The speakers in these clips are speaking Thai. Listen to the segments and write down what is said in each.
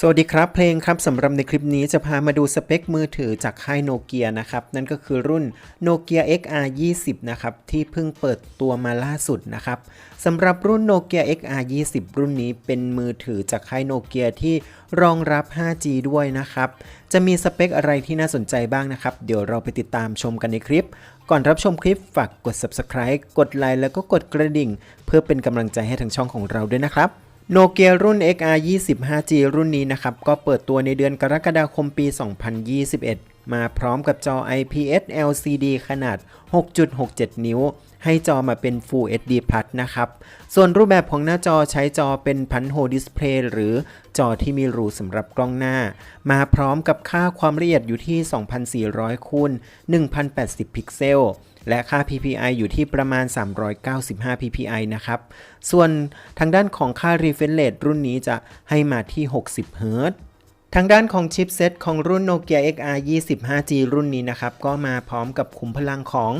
สวัสดีครับเพลงครับสำหรับในคลิปนี้จะพามาดูสเปคมือถือจากค่ายโนเกียนะครับ นั่นก็คือรุ่น Nokia XR 20นะครับ ที่เพิ่งเปิดตัวมาล่าสุดนะครับสำหรับรุ่น Nokia XR 20รุ่นนี้เป็นมือถือจากค่ายโนเกียที่รองรับ 5G ด้วยนะครับ จะมีสเปคอะไรที่น่าสนใจบ้างนะครับ เดี๋ยวเราไปติดตามชมกันในคลิป ก่อนรับชมคลิปฝากกด subscribe กดไลค์แล้วก็กดกระดิ่ง เพื่อเป็นกำลังใจให้ทางช่องของเราด้วยนะครับ โนเกียรุ่น XR 20 5G รุ่นนี้นะครับ ก็เปิดตัวในเดือนกรกฎาคมปี 2021 มาพร้อมกับจอ IPS LCD ขนาด 6.67 นิ้ว ให้จอมาเป็น Full HD Plus นะครับ ส่วนรูปแบบของหน้าจอใช้จอเป็นพันโฮดิสเพลย์หรือจอที่มีรูสำหรับกล้องหน้า มาพร้อมกับค่าความละเอียดอยู่ที่ 2,400คูณ1,080 พิกเซล และค่า PPI อยู่ที่ประมาณ 395 PPI นะครับ ส่วนทางด้านของค่า refresh rate รุ่นนี้จะให้มาที่ 60 Hz ทางด้านของชิปเซตของรุ่น Nokia XR 25G รุ่นนี้นะครับ ก็มาพร้อมกับขุมพลังของ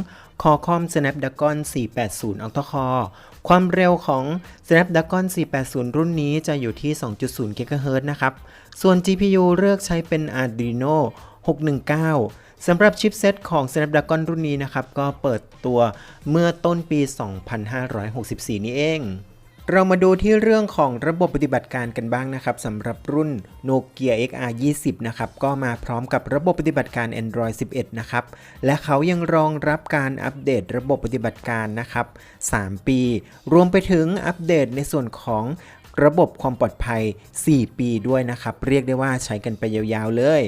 Qualcomm Snapdragon 480 Octa Core ความเร็วของ Snapdragon 480 รุ่นนี้จะอยู่ที่ 2.0 GHz นะครับ ส่วน GPU เลือกใช้เป็น Adreno 619 สำหรับชิปเซตของ Snapdragon รุ่นนี้นะครับ ก็เปิดตัวเมื่อต้นปี 2564 นี้เอง เรามาดูที่เรื่องของระบบปฏิบัติการกันบ้างนะครับสำหรับรุ่น Nokia XR 20นะครับ ก็มาพร้อมกับระบบปฏิบัติการ Android 11 นะครับ และเขายังรองรับการอัปเดตระบบปฏิบัติการนะครับ 3 ปี รวมไปถึงอัปเดตในส่วนของ ระบบความปลอดภัย 4 ปีด้วยนะครับ เรียกได้ว่าใช้กันไปยาวๆเลย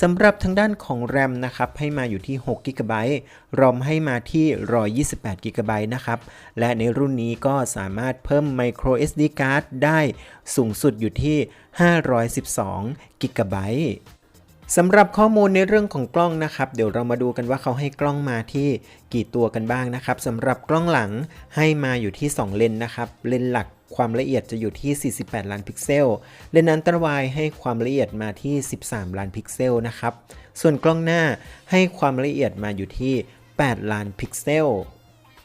สำหรับทางด้านของ RAM นะครับ ให้มาอยู่ที่6 g b ROM ให้มาที่ 128 g b นะครับ และในรุ่นนี้ก็สามารถเพิ่ม micro SD card ได้สูงสุดอยู่ที่ 512 g b สำหรับข้อมูลในเรื่องของกล้องนะครับ เดี๋ยวเรามาดูกันว่าเขาให้กล้องมาที่กี่ตัวกันบ้างนะครับสำหรับกล้องหลังให้มาอยู่ที่ 2 เลนนะครับ เลนหลัก ความละเอียดจะอยู่ที่ 48 ล้านพิกเซล เลนส์อันตรวายให้ความละเอียดมาที่ 13 ล้านพิกเซลนะครับ ส่วนกล้องหน้าให้ความละเอียดมาอยู่ที่ 8 ล้านพิกเซล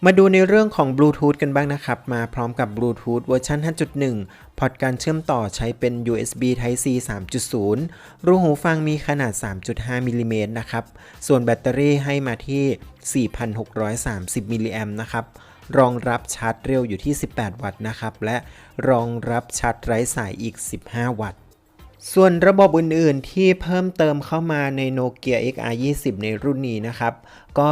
มาดูในเรื่องของบลูทูธกันบ้างนะครับ มาพร้อมกับบลูทูธเวอร์ชัน5.1 พอร์ตการเชื่อมต่อใช้เป็น USB Type C 3.0 รูหูฟังมีขนาด 3.5มิลลิเมตรนะครับ ส่วนแบตเตอรี่ให้มาที่ 4,630มิลลิแอมนะครับ รองรับชาร์จเร็วอยู่ที่ 18 วัตต์นะครับ และรองรับชาร์จไร้สายอีก 15 วัตต์ ส่วนระบบอื่นๆ ที่เพิ่มเติมเข้ามาใน Nokia XR 20 ในรุ่นนี้นะครับ ก็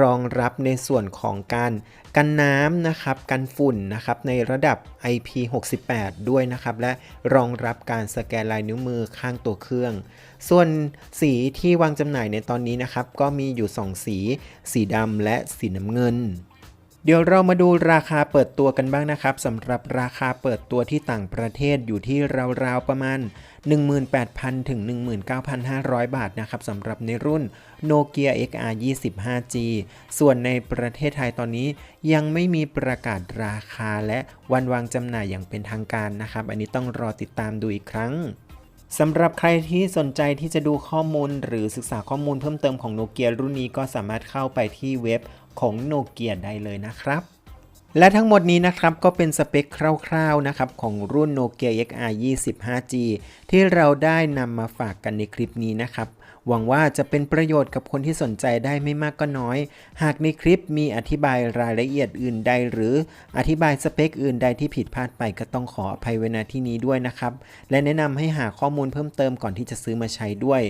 รองรับในส่วนของการกันน้ำนะครับ กันฝุ่นนะครับ ในระดับ IP68 ด้วยนะครับ และรองรับการสแกนลายนิ้วมือข้างตัวเครื่อง ส่วนสีที่วางจำหน่ายในตอนนี้นะครับ ก็มีอยู่ 2 สี สีดำและสีน้ำเงิน เดี๋ยวเรามาดูราคาเปิดตัวกันบ้างนะครับสำหรับราคาเปิดตัวที่ต่างประเทศอยู่ที่ราวๆประมาณ 18,000 ถึง 19,500 บาทนะครับสำหรับในรุ่น Nokia XR 20 5G ส่วนในประเทศไทยตอนนี้ยังไม่มีประกาศราคาและวันวางจำหน่ายอย่างเป็นทางการนะครับ อันนี้ต้องรอติดตามดูอีกครั้ง สำหรับใครที่สนใจที่จะดูข้อมูลหรือศึกษาข้อมูลเพิ่มเติมของโนเกียรุ่นนี้ก็สามารถเข้าไปที่เว็บของโนเกียได้เลยนะครับและทั้งหมดนี้นะครับก็เป็นสเปคคร่าวๆนะครับของรุ่น Nokia XR 20 5G ที่เราได้นำมาฝากกันในคลิปนี้นะครับ หวังว่าจะเป็นประโยชน์กับคนที่สนใจได้ไม่มากก็น้อย หากในคลิปมีอธิบายรายละเอียดอื่นใด หรืออธิบายสเปคอื่นใดที่ผิดพลาดไปก็ต้องขออภัยไว้ณที่นี้ด้วยนะครับ และแนะนำให้หาข้อมูลเพิ่มเติมก่อนที่จะซื้อมาใช้ด้วย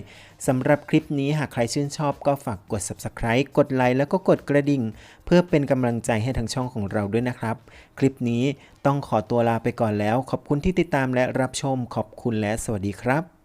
สำหรับคลิปนี้หากใครชื่นชอบก็ฝากกด subscribe กดไลค์แล้วก็กดกระดิ่ง เพื่อเป็นกำลังใจให้ทางช่องของเราด้วยนะครับ คลิปนี้ต้องขอตัวลาไปก่อนแล้ว ขอบคุณที่ติดตามและรับชมขอบคุณและสวัสดีครับ